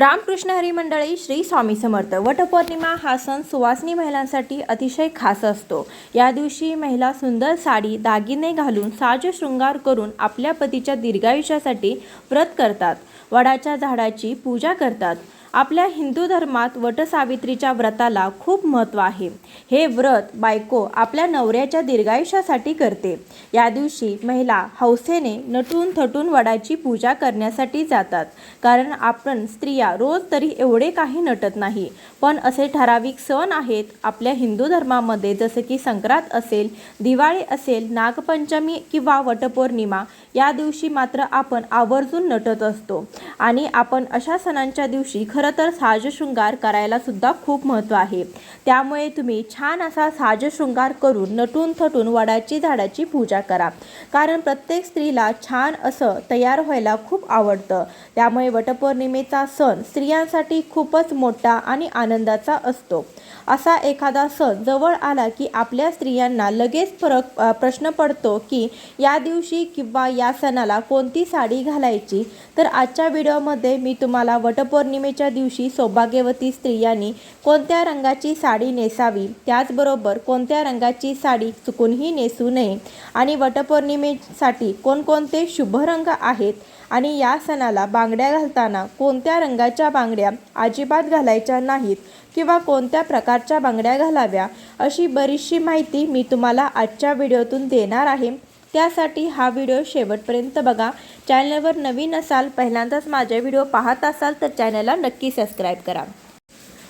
रामकृष्ण हरिमंडळी श्री स्वामी समर्थ. वटपौर्णिमा हा सण सुवासनी महिलांसाठी अतिशय खास असतो. या दिवशी महिला सुंदर साडी दागिने घालून साज शृंगार करून आपल्या पतीच्या दीर्घायुष्यासाठी व्रत करतात. वडाच्या झाडाची पूजा करतात. आपल्या हिंदू धर्मात वटसावित्रीच्या व्रताला खूप महत्त्व आहे. हे व्रत बायको आपल्या नवऱ्याच्या दीर्घायुष्यासाठी करते. या दिवशी महिला हौसेने नटून थटून वडाची पूजा करण्यासाठी जातात. कारण आपण स्त्रिया रोज तरी एवढे काही नटत नाही. पण असे ठराविक सण आहेत आपल्या हिंदू धर्मामध्ये. जसं की संक्रांत असेल दिवाळी असेल नागपंचमी किंवा वटपौर्णिमा या दिवशी मात्र आपण आवर्जून नटत असतो. आणि आपण अशा सणांच्या दिवशी खरं खरं तर साजशृंगार करायला सुद्धा खूप महत्त्व आहे. त्यामुळे तुम्ही छान असा साजशृंगार करून नटून थटून वडाची झाडाची पूजा करा. कारण प्रत्येक स्त्रीला छान असं तयार व्हायला खूप आवडतं. त्यामुळे वटपौर्णिमेचा सण स्त्रियांसाठी खूपच मोठा आणि आनंदाचा असतो. असा एखादा सण जवळ आला की आपल्या स्त्रियांना लगेच फरक प्रश्न पडतो की या दिवशी किंवा या सणाला कोणती साडी घालायची? तर आजच्या व्हिडिओमध्ये मी तुम्हाला वटपौर्णिमेच्या दिवशी सौभाग्यवती स्त्रियांनी कोणत्या रंगाची साडी नेसावी? त्याचबरोबर कोणत्या रंगाची साडी चुकूनही नेसू नये? आणि वटपौर्णिमेसाठी कोणकोणते शुभ रंग आहेत? आणि या सणाला बांगड्या घालताना कोणत्या रंगाच्या बांगड्या अजिबात घालायच्या नाहीत किंवा कोणत्या प्रकारच्या बांगड्या घालाव्या? अशी बरीचशी माहिती मी तुम्हाला आजच्या व्हिडिओतून देणार आहे. त्यासाठी हा व्हिडिओ शेवटपर्यंत बघा. चॅनलवर नवीन असाल पहिल्यांदाच माझे व्हिडिओ पाहत असाल तर चॅनलला नक्की सबस्क्राईब करा.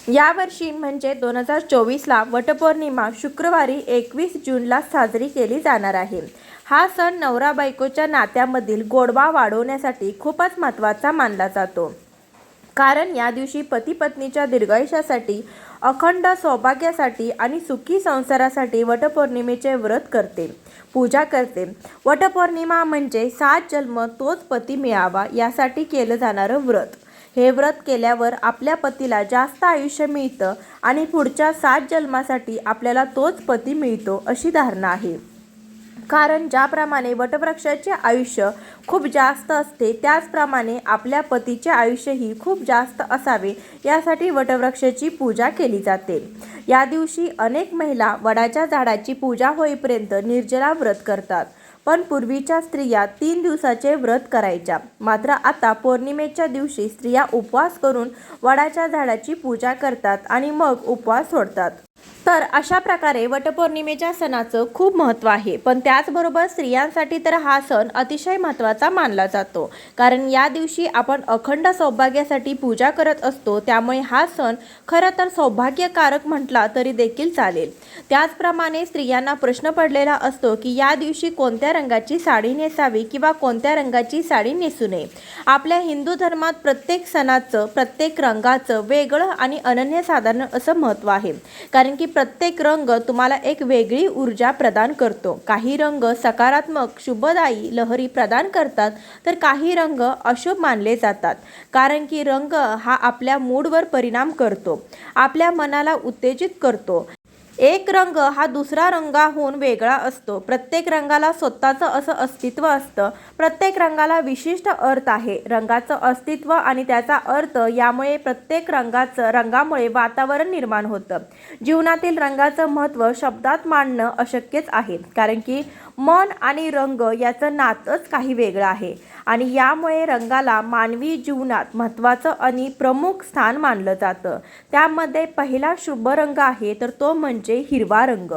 यावर्षी म्हणजे दोन हजार चोवीसला वटपौर्णिमा शुक्रवारी एकवीस जूनला साजरी केली जाणार आहे. हा सण नवरा बायकोच्या नात्यामधील गोडवा वाढवण्यासाठी खूपच महत्त्वाचा मानला जातो. कारण या दिवशी पती पत्नीच्या दीर्घायुष्यासाठी अखंड सौभाग्यासाठी आणि सुखी संसारासाठी वटपौर्णिमेचे व्रत करते पूजा करते. वटपौर्णिमा म्हणजे सात जन्म तोच पती मिळावा यासाठी केलं जाणारं व्रत. हे व्रत केल्यावर आपल्या पतीला जास्त आयुष्य मिळतं आणि पुढच्या सात जन्मासाठी आपल्याला तोच पती मिळतो अशी धारणा आहे. कारण ज्याप्रमाणे वटवृक्षाचे आयुष्य खूप जास्त असते त्याचप्रमाणे आपल्या पतीचे आयुष्यही खूप जास्त असावे यासाठी वटवृक्षाची पूजा केली जाते. या दिवशी अनेक महिला वडाच्या झाडाची पूजा होईपर्यंत निर्जला व्रत करतात. पण पूर्वीच्या स्त्रिया तीन दिवसाचे व्रत करायच्या. मात्र आता पौर्णिमेच्या दिवशी स्त्रिया उपवास करून वडाच्या झाडाची पूजा करतात आणि मग उपवास सोडतात. तर अशा प्रकारे वटपौर्णिमेच्या सणाचं खूप महत्त्व आहे. पण त्याचबरोबर स्त्रियांसाठी तर हा सण अतिशय महत्त्वाचा मानला जातो. कारण या दिवशी आपण अखंड सौभाग्यासाठी पूजा करत असतो त्यामुळे हा सण खरं तर सौभाग्यकारक म्हटला तरी देखील चालेल. त्याचप्रमाणे स्त्रियांना प्रश्न पडलेला असतो की या दिवशी कोणत्या रंगाची साडी नेसावी किंवा कोणत्या रंगाची साडी नेसू नये. आपल्या हिंदू धर्मात प्रत्येक सणाचं प्रत्येक रंगाचं वेगळं आणि अनन्यसाधारण असं महत्त्व आहे. कारण की प्रत्येक रंग तुम्हाला एक वेगळी ऊर्जा प्रदान करतो. काही रंग सकारात्मक शुभदायी लहरी प्रदान करतात तर काही रंग अशुभ मानले जातात. कारण की रंग हा आपल्या मूडवर परिणाम करतो. आपल्या मनाला उत्तेजित करतो. एक रंग हा दुसरा रंगाहून वेगळा असतो. प्रत्येक रंगाला स्वतःचं असं अस्तित्व असतं. प्रत्येक रंगाला विशिष्ट अर्थ आहे. रंगाचं अस्तित्व आणि त्याचा अर्थ यामुळे प्रत्येक रंगाचं रंगामुळे वातावरण निर्माण होतं. जीवनातील रंगाचं महत्त्व शब्दात मांडणं अशक्यच आहे. कारण की मन आणि रंग याचं नातंच काही वेगळं आहे. आणि यामुळे रंगाला मानवी जीवनात महत्त्वाचं आणि प्रमुख स्थान मानलं जातं. त्यामध्ये पहिला शुभ रंग आहे तर तो म्हणजे म्हणजे हिरवा रंग.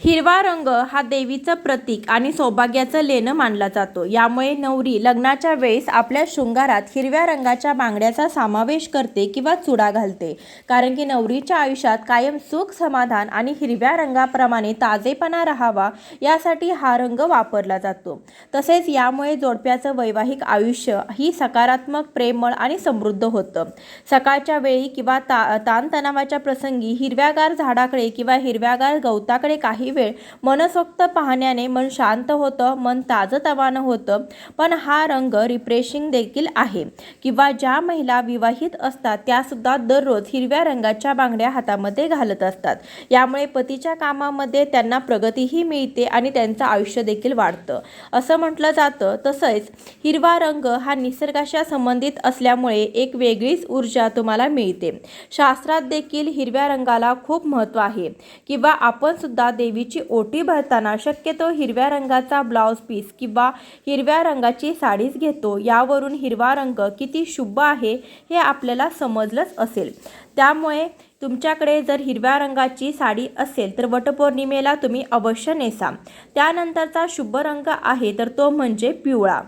हिरवा रंग हा देवीचं प्रतीक आणि सौभाग्याचं लेणं मानला जातो. यामुळे नवरी लग्नाच्या वेळेस आपल्या शृंगारात हिरव्या रंगाच्या बांगड्याचा समावेश करते किंवा चुडा घालते. कारण की नवरीच्या आयुष्यात कायम सुख समाधान आणि हिरव्या रंगाप्रमाणे ताजेपणा राहावा यासाठी हा रंग वापरला जातो. तसेच यामुळे जोडप्याचं वैवाहिक आयुष्य ही सकारात्मक प्रेमळ आणि समृद्ध होतं. सकाळच्या वेळी किंवा ता ताणतणावाच्या प्रसंगी हिरव्यागार झाडाकडे किंवा हिरव्यागार गवताकडे काही काही वेळ मनसोक्त पाहण्याने मन शांत होतं मन ताजतवानं होतं. पण हा रंग रिफ्रेशिंग देखील आहे. किंवा ज्या महिला विवाहित असतात त्यासुद्धा दररोज हिरव्या रंगाच्या बांगड्या हातामध्ये घालत असतात. यामुळे पतीच्या कामामध्ये त्यांना प्रगतीही मिळते आणि त्यांचं आयुष्य देखील वाढतं. असं म्हटलं जातं. तसंच हिरवा रंग हा निसर्गाशी संबंधित असल्यामुळे एक वेगळीच ऊर्जा तुम्हाला मिळते. शास्त्रात देखील हिरव्या रंगाला खूप महत्त्व आहे. किंवा आपण सुद्धा देवी देवीची ओटी भरताना शक्यतो हिरव्या रंगाचा ब्लाऊज पीस किंवा हिरव्या रंगाची साडीच घेतो. यावरून हिरवा रंग किती शुभ आहे हे आपल्याला समजलंच असेल. त्यामुळे तुमच्याकडे जर हिरव्या रंगाची साडी असेल तर वटपौर्णिमेला तुम्ही अवश्य नेसा. त्यानंतरचा शुभ रंग आहे तर तो म्हणजे पिवळा.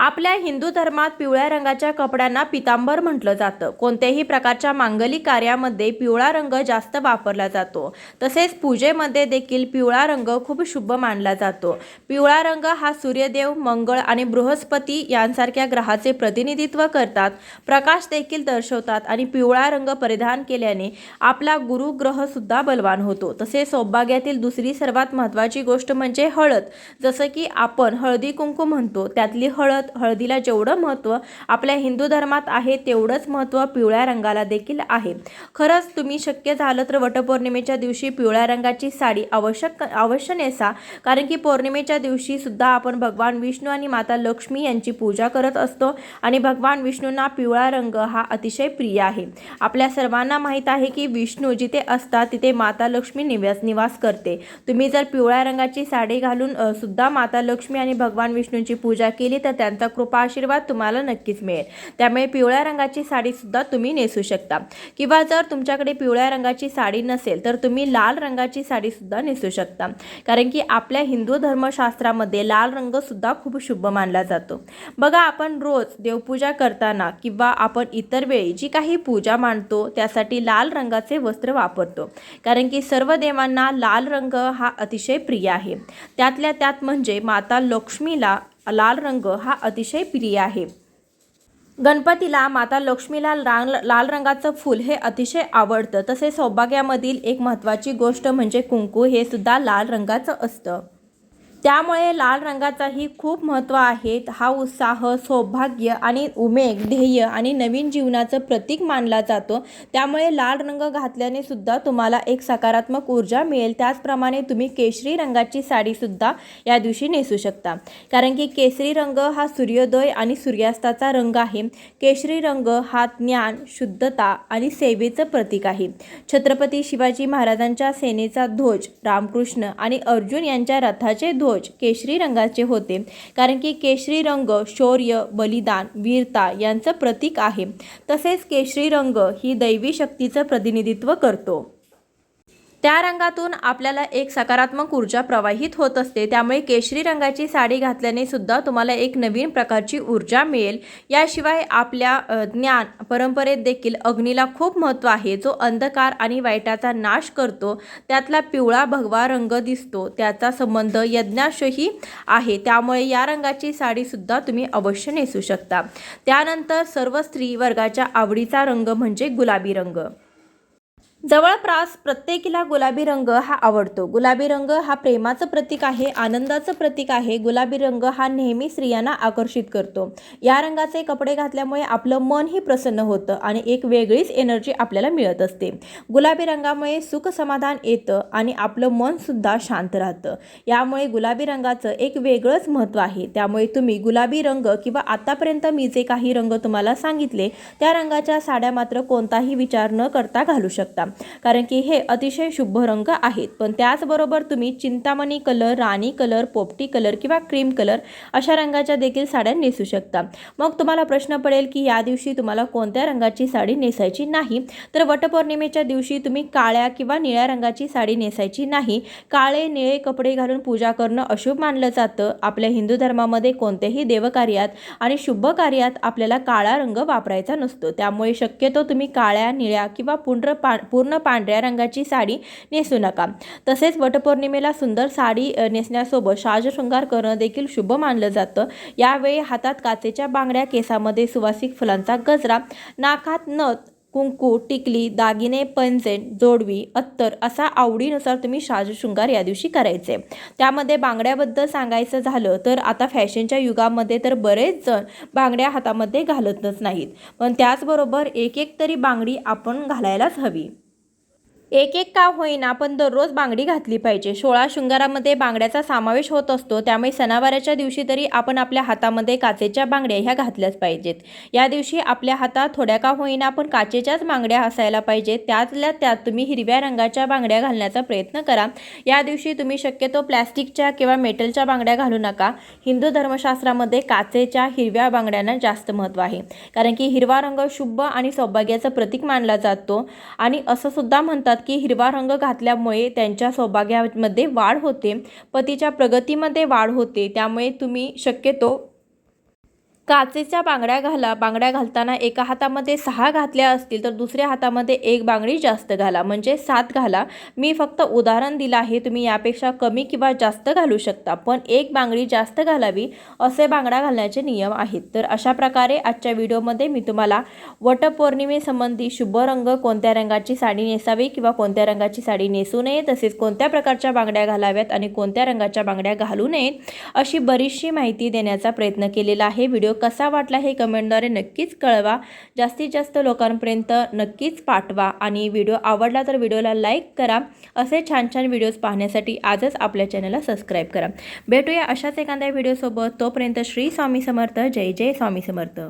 आपल्या हिंदू धर्मात पिवळ्या रंगाच्या कपड्यांना पितांबर म्हटलं जातं. कोणत्याही प्रकारच्या मांगलिक कार्यामध्ये पिवळा रंग जास्त वापरला जातो. तसेच पूजेमध्ये देखील पिवळा रंग खूप शुभ मानला जातो. पिवळा रंग हा सूर्यदेव मंगळ आणि बृहस्पती यांसारख्या ग्रहाचे प्रतिनिधित्व करतात. प्रकाश देखील दर्शवतात आणि पिवळा रंग परिधान केल्याने आपला गुरुग्रह सुद्धा बलवान होतो. तसेच सौभाग्यातील दुसरी सर्वात महत्त्वाची गोष्ट म्हणजे हळद. जसं की आपण हळदी कुंकू म्हणतो त्यातली हळद हळदीला जेवढं महत्त्व आपल्या हिंदू धर्मात आहे तेवढंच महत्त्व पिवळ्या रंगाला देखील आहे. खरंच तुम्ही शक्य झालं तर वटपौर्णिमेच्या दिवशी पिवळ्या रंगाची साडी आवश्यक अवश्य नेसा. कारण की पौर्णिमेच्या दिवशी सुद्धा आपण भगवान विष्णू आणि माता लक्ष्मी यांची पूजा करत असतो आणि भगवान विष्णूंना पिवळा रंग हा अतिशय प्रिय आहे. आपल्या सर्वांना माहीत आहे की विष्णू जिथे असतात तिथे माता लक्ष्मी निवास निवास करते. तुम्ही जर पिवळ्या रंगाची साडी घालून सुद्धा माता लक्ष्मी आणि भगवान विष्णूंची पूजा केली तर त्यांचा कृपा आशीर्वाद तुम्हाला नक्कीच मिळेल. त्यामुळे पिवळ्या रंगाची साडी सुद्धा तुम्ही नेसू शकता. किंवा जर तुमच्याकडे पिवळ्या रंगाची साडी नसेल तर तुम्ही लाल रंगाची साडी सुद्धा नेसू शकता. कारण की आपल्या हिंदू धर्मशास्त्रामध्ये लाल रंग सुद्धा खूप शुभ मानला जातो. बघा आपण रोज देवपूजा करताना किंवा आपण इतर वेळी जी काही पूजा मांडतो त्यासाठी लाल रंगाचे वस्त्र वापरतो. कारण की सर्व देवांना लाल रंग हा अतिशय प्रिय आहे. त्यातल्या त्यात म्हणजे माता लक्ष्मीला लाल रंग हा अतिशय प्रिय आहे. गणपतीला माता लक्ष्मीला लाल लाल रंगाचं फूल हे अतिशय आवडतं. तसेच सौभाग्यामधील एक महत्त्वाची गोष्ट म्हणजे कुंकू हे सुद्धा लाल रंगाचं असतं. त्यामुळे लाल रंगाचाही खूप महत्त्व आहे. हा उत्साह सौभाग्य आणि उमेग ध्येय आणि नवीन जीवनाचं प्रतीक मानला जातो. त्यामुळे लाल रंग घातल्याने सुद्धा तुम्हाला एक सकारात्मक ऊर्जा मिळेल. त्याचप्रमाणे तुम्ही केशरी रंगाची साडीसुद्धा या दिवशी नेसू शकता. कारण की केसरी रंग हा सूर्योदय आणि सूर्यास्ताचा रंग आहे. केशरी रंग हा ज्ञान शुद्धता आणि सेवेचं प्रतीक आहे. छत्रपती शिवाजी महाराजांच्या सेनेचा ध्वज रामकृष्ण आणि अर्जुन यांच्या रथाचे ध्वज केशरी रंगाचे होते. कारण की केशरी रंग शौर्य बलिदान वीरता यांचं प्रतीक आहे. तसेच केशरी रंग ही दैवी शक्तीचं प्रतिनिधित्व करतो. त्या रंगातून आपल्याला एक सकारात्मक ऊर्जा प्रवाहित होत असते. त्यामुळे केशरी रंगाची साडी घातल्याने सुद्धा तुम्हाला एक नवीन प्रकारची ऊर्जा मिळेल. याशिवाय आपल्या ज्ञान परंपरेत देखील अग्नीला खूप महत्त्व आहे. जो अंधकार आणि वाईटाचा नाश करतो त्यातला पिवळा भगवा रंग दिसतो. त्याचा संबंध यज्ञाशही आहे. त्यामुळे या रंगाची साडीसुद्धा तुम्ही अवश्य नेसू शकता. त्यानंतर सर्व स्त्री वर्गाच्या आवडीचा रंग म्हणजे गुलाबी रंग. जवळपास प्रत्येकीला गुलाबी रंग हा आवडतो. गुलाबी रंग हा प्रेमाचं प्रतीक आहे आनंदाचं प्रतीक आहे. गुलाबी रंग हा नेहमी स्त्रियांना आकर्षित करतो. या रंगाचे कपडे घातल्यामुळे आपलं मनही प्रसन्न होतं आणि एक वेगळीच एनर्जी आपल्याला मिळत असते. गुलाबी रंगामुळे सुख समाधान येतं आणि आपलं मनसुद्धा शांत राहतं. यामुळे गुलाबी रंगाचं एक वेगळंच महत्त्व आहे. त्यामुळे तुम्ही गुलाबी रंग किंवा आतापर्यंत मी जे काही रंग तुम्हाला सांगितले त्या रंगाच्या साड्या मात्र कोणताही विचार न करता घालू शकता. कारण की हे अतिशय शुभ रंग आहेत. पण त्याचबरोबर तुम्ही चिंतामणी कलर राणी कलर पोपटी कलर किंवा क्रीम कलर अशा रंगाच्या देखील साड्या नेसू शकता. मग तुम्हाला प्रश्न पडेल की या दिवशी तुम्हाला कोणत्या रंगाची साडी नेसायची नाही? तर वटपौर्णिमेच्या दिवशी तुम्ही काळ्या किंवा निळ्या रंगाची साडी नेसायची नाही. काळे निळे कपडे घालून पूजा करणं अशुभ मानलं जातं. आपल्या हिंदू धर्मामध्ये कोणत्याही देवकार्यात आणि शुभ कार्यात आपल्याला काळा रंग वापरायचा नसतो. त्यामुळे शक्यतो तुम्ही काळ्या निळ्या किंवा पूर्ण पा पूर्ण पांढऱ्या रंगाची साडी नेसू नका. तसेच वटपौर्णिमेला सुंदर साडी नेसण्यासोबत साजशृंगार करणं देखील शुभ मानलं जातं. यावेळी हातात काचेच्या बांगड्या केसामध्ये सुवासिक फुलांचा गजरा नाकात नथ कुंकू टिकली दागिने पैंजण जोडवी अत्तर असा आवडीनुसार तुम्ही साजशृंगार या दिवशी करायचे. त्यामध्ये बांगड्याबद्दल सांगायचं झालं तर आता फॅशनच्या युगामध्ये तर बरेच जण बांगड्या हातामध्ये घालतच नाहीत. पण त्याचबरोबर एक एक तरी बांगडी आपण घालायलाच हवी. एक एक का होईना पण दररोज बांगडी घातली पाहिजे. सोळा शृंगारामध्ये बांगड्याचा समावेश होत असतो. त्यामुळे सणावाराच्या दिवशी तरी आपण आपल्या हातामध्ये काचेच्या बांगड्या ह्या घातल्याच पाहिजेत. या दिवशी आपल्या हातात थोड्या का होईना पण काचेच्याच बांगड्या असायला पाहिजेत. त्यातल्या त्यात तुम्ही हिरव्या रंगाच्या बांगड्या घालण्याचा प्रयत्न करा. या दिवशी तुम्ही शक्यतो प्लॅस्टिकच्या किंवा मेटलच्या बांगड्या घालू नका. हिंदू धर्मशास्त्रामध्ये काचेच्या हिरव्या बांगड्यांना जास्त महत्त्व आहे. कारण की हिरवा रंग शुभ आणि सौभाग्याचं प्रतीक मानला जातो. आणि असं सुद्धा म्हणतात की हिरवा रंग घातल्यामुळे त्यांच्या सौभाग्यामध्ये वाढ होते. पतीच्या प्रगतीमध्ये वाढ होते. त्यामुळे तुम्ही शक्यतो काचेच्या बांगड्या घाला बांगड्या घालताना एका हातामध्ये सहा घातल्या असतील तर दुसऱ्या हातामध्ये एक बांगडी जास्त घाला. म्हणजे सात घाला. मी फक्त उदाहरण दिलं आहे तुम्ही यापेक्षा कमी किंवा जास्त घालू शकता. पण एक बांगडी जास्त घालावी असे बांगड्या घालण्याचे नियम आहेत. तर अशा प्रकारे आजच्या व्हिडिओमध्ये मी तुम्हाला वटपौर्णिमेसंबंधी शुभ रंग कोणत्या रंगाची साडी नेसावी किंवा कोणत्या रंगाची साडी नेसू नये तसेच कोणत्या प्रकारच्या बांगड्या घालाव्यात आणि कोणत्या रंगाच्या बांगड्या घालू नयेत अशी बरीचशी माहिती देण्याचा प्रयत्न केलेला आहे. व्हिडिओ कसा वाटला हे कमेंटद्वारे नक्कीच कळवा. जास्तीत जास्त लोकांपर्यंत नक्कीच पाठवा आणि व्हिडिओ आवडला तर व्हिडिओला लाईक करा. असे छान छान व्हिडिओज पाहण्यासाठी आजच आपल्या चॅनलला सबस्क्राईब करा. भेटूया अशाच एखाद्या व्हिडिओसोबत. तोपर्यंत श्री स्वामी समर्थ. जय जय स्वामी समर्थ.